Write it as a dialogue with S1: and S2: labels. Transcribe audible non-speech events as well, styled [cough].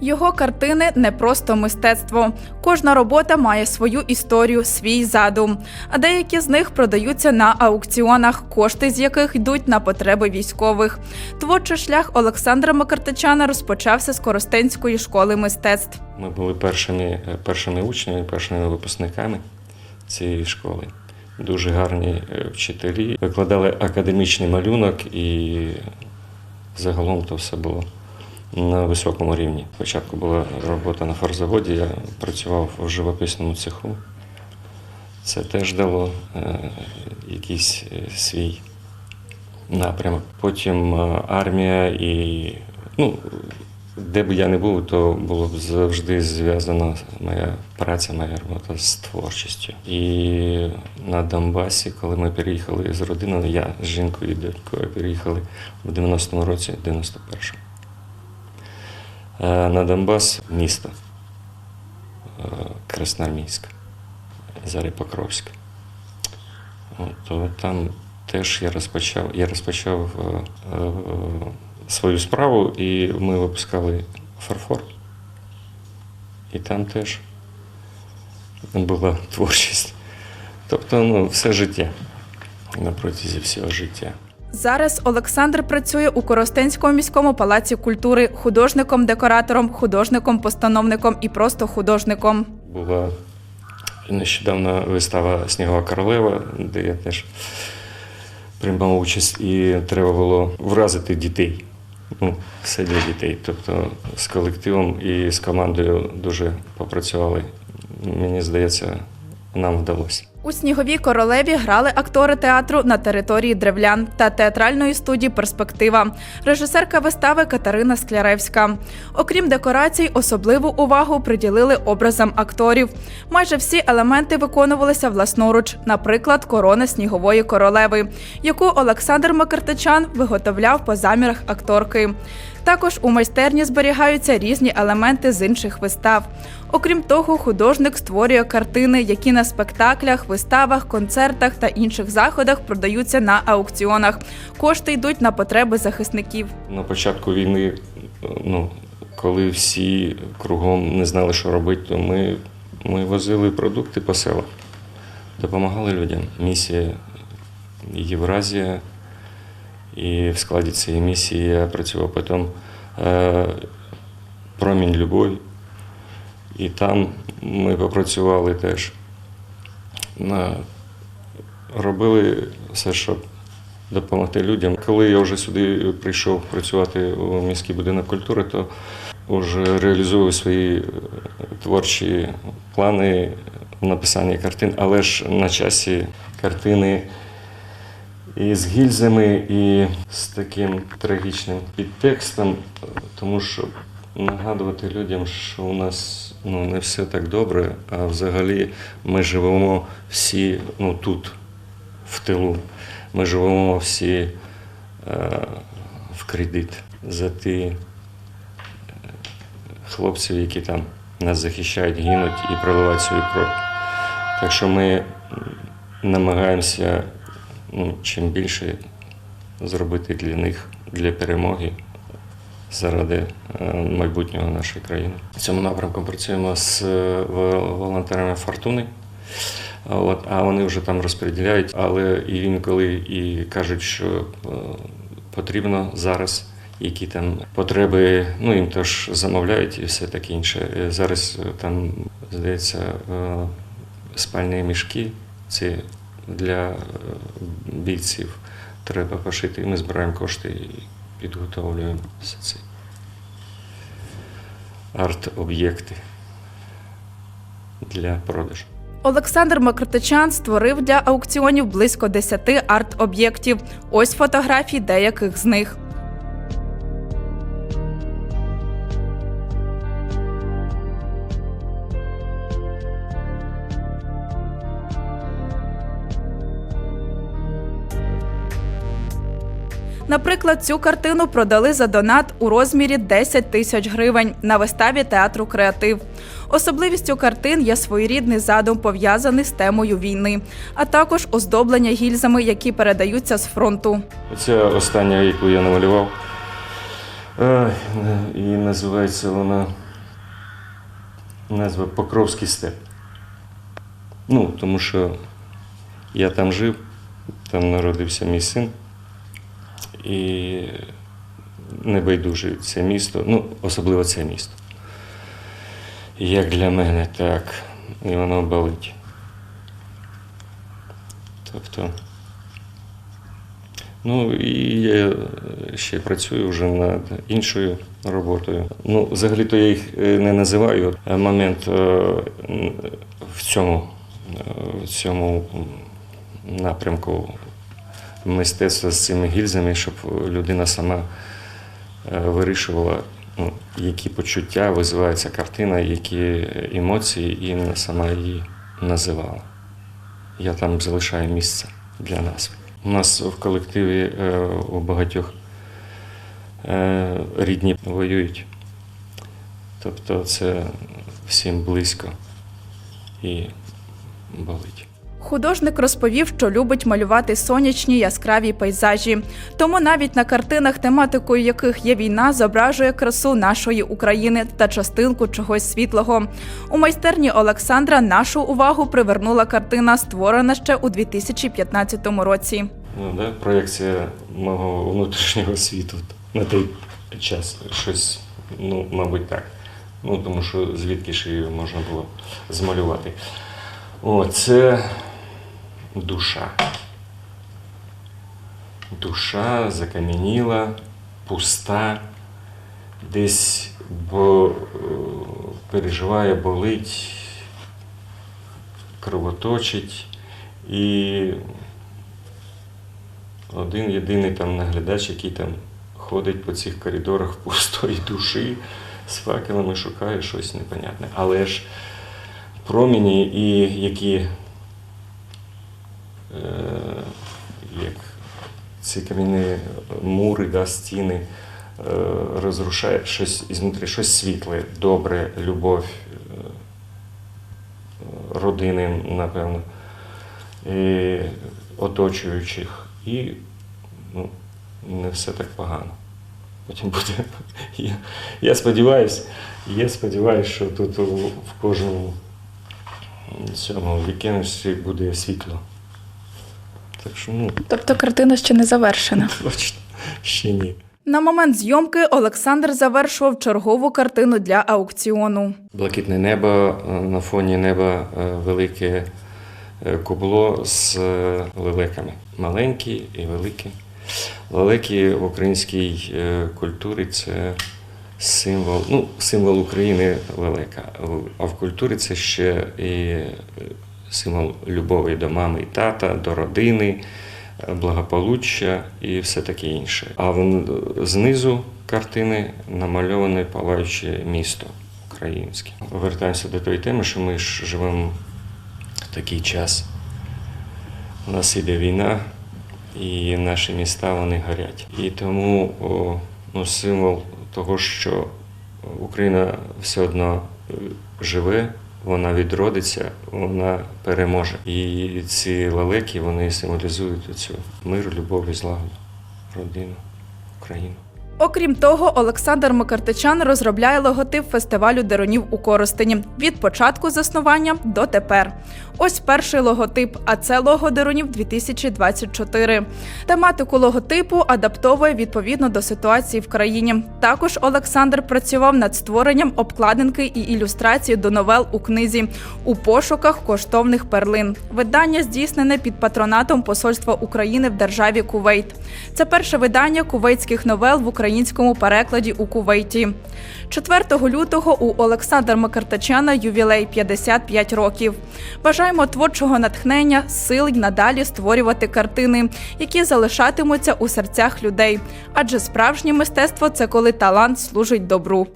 S1: Його картини не просто мистецтво. Кожна робота має свою історію, свій задум. А деякі з них продаються на аукціонах, кошти з яких йдуть на потреби військових. Творчий шлях Олександра Макартичана розпочався з Коростенської школи мистецтв.
S2: Ми були першими, е, першими учнями, першими випускниками цієї школи. Дуже гарні е, вчителі. Викладали академічний малюнок і загалом то все було на високому рівні. Спочатку була робота на фарзаводі, я працював у живописному цеху. Це теж дало е, якийсь е, свій напрямок. Потім е, армія і ну, де б я не був, то було б завжди зв'язана моя праця, моя робота з творчістю. І на Донбасі, коли ми переїхали з родиною, я з жінкою і дочкою переїхали в 90-му році, 91-му. Е, На Донбас місто е, Красноармійськ, зараз Покровськ. От, то там теж я розпочав, я розпочав е, свою справу, і ми випускали фарфор. І там теж була творчість. Тобто, ну, все життя на протязі всього життя.
S1: Зараз Олександр працює у Коростенському міському палаці культури художником-декоратором, художником-постановником і просто художником.
S2: Була нещодавно вистава Снігова королева, де я теж приймав участь, і треба було вразити дітей. Ну, все для дітей. Тобто з колективом і з командою дуже попрацювали. Мені здається, нам вдалося.
S1: У сніговій королеві грали актори театру на території древлян та театральної студії Перспектива, режисерка вистави Катерина Скляревська. Окрім декорацій, особливу увагу приділили образам акторів. Майже всі елементи виконувалися власноруч, наприклад, корона снігової королеви, яку Олександр Макартичан виготовляв по замірах акторки. Також у майстерні зберігаються різні елементи з інших вистав. Окрім того, художник створює картини, які на спектаклях, виставах, концертах та інших заходах продаються на аукціонах. Кошти йдуть на потреби захисників.
S2: На початку війни, ну, коли всі кругом не знали, що робити, то ми, ми возили продукти по селах, допомагали людям. Місія Євразія. І в складі цієї місії я працював потім е, промінь любові. І там ми попрацювали теж. Робили все, щоб допомогти людям. Коли я вже сюди прийшов працювати у міський будинок культури, то вже реалізовую свої е, творчі плани в написанні картин, але ж на часі картини і з гільзами, і з таким трагічним підтекстом, тому що нагадувати людям, що у нас ну, не все так добре, а взагалі ми живемо всі ну, тут, в тилу. Ми живемо всі е, в кредит за ті е, хлопців, які там нас захищають, гинуть і проливають свою кров. Так що ми намагаємося ну, чим більше зробити для них для перемоги заради е, майбутнього нашої країни. В цьому напрямку працюємо з е, волонтерами Фортуни. От, а вони вже там розподіляють, але і інколи і кажуть, що е, потрібно зараз, які там потреби, ну їм теж замовляють і все таке інше. Зараз там, здається, спальні мішки це для е, бійців треба пошити. І ми збираємо кошти і підготовлюємо все це. Арт-об'єкти для продажу.
S1: Олександр Макротичан створив для аукціонів близько 10 арт-об'єктів. Ось фотографії деяких з них. Наприклад, цю картину продали за донат у розмірі 10 тисяч гривень на виставі театру Креатив. Особливістю картин є своєрідний задум, пов'язаний з темою війни, а також оздоблення гільзами, які передаються з фронту.
S2: Оце остання, яку я намалював. Е, І називається вона назва Покровський степ. Ну, тому що я там жив, там народився мій син. І небайдужий це місто, ну, особливо це місто. Як для мене, так. І воно болить. Тобто. Ну і я ще працюю вже над іншою роботою. Ну, взагалі-то я їх е, не називаю. Момент е, в цьому, е, в цьому напрямку мистецтва з цими гільзами, щоб людина сама е, вирішувала, ну, які почуття визиває ця картина, які емоції, і сама її називала. Я там залишаю місце для назви. У нас в колективі е, у багатьох е, рідні воюють. Тобто це всім близько і болить.
S1: Художник розповів, що любить малювати сонячні яскраві пейзажі. Тому навіть на картинах, тематикою яких є війна, зображує красу нашої України та частинку чогось світлого. У майстерні Олександра нашу увагу привернула картина, створена ще у 2015 році.
S2: Ну, да, проєкція мого внутрішнього світу на той час. Щось, ну, мабуть, так. Ну, тому що звідки ж її можна було змалювати. О, це душа. Душа закам'яніла, пуста, десь бо, е, переживає, болить, кровоточить. І один єдиний там наглядач, який там ходить по цих коридорах [laughs] пустої душі з факелами, шукає щось непонятне. Але ж проміні і які як ці кам'яні мури, да, стіни е, розрушають щось ізнутрі, щось світле, добре, любов е, родини, напевно, і оточуючих. І ну, не все так погано. Потім буде. Я, я сподіваюся, я сподіваюся, що тут в кожному цьому вікенусі буде світло. Так що, ну,
S1: Тобто картина ще не завершена. [laughs]
S2: точно, ще ні.
S1: На момент зйомки Олександр завершував чергову картину для аукціону.
S2: Блакитне небо, е, на фоні неба е, велике е, кубло з лелеками. Маленькі і великі. Лелеки в українській культурі це символ, ну, символ України лелека. А в культурі це ще і символ любові до мами і тата, до родини, е, благополуччя і все таке інше. А вон- знизу картини намальоване палаюче місто українське. Вертаємося до тої теми, що ми ж живемо в такий час. У нас іде війна, і наші міста вони горять. І тому ну, символ того, що Україна все одно е, живе, вона відродиться, вона переможе. І ці лелеки вони символізують цю мир, любов і злагоду, родину, Україну.
S1: Окрім того, Олександр Макартичан розробляє логотип фестивалю Деронів у Коростені від початку заснування до тепер. Ось перший логотип, а це лого Деронів 2024. Тематику логотипу адаптовує відповідно до ситуації в країні. Також Олександр працював над створенням обкладинки і ілюстрації до новел у книзі у пошуках коштовних перлин. Видання здійснене під патронатом Посольства України в державі Кувейт. Це перше видання кувейтських новел в українському перекладі у Кувейті. 4 лютого у Олександра Макартачана ювілей 55 років. Бажаємо творчого натхнення, сил й надалі створювати картини, які залишатимуться у серцях людей. Адже справжнє мистецтво це коли талант служить добру.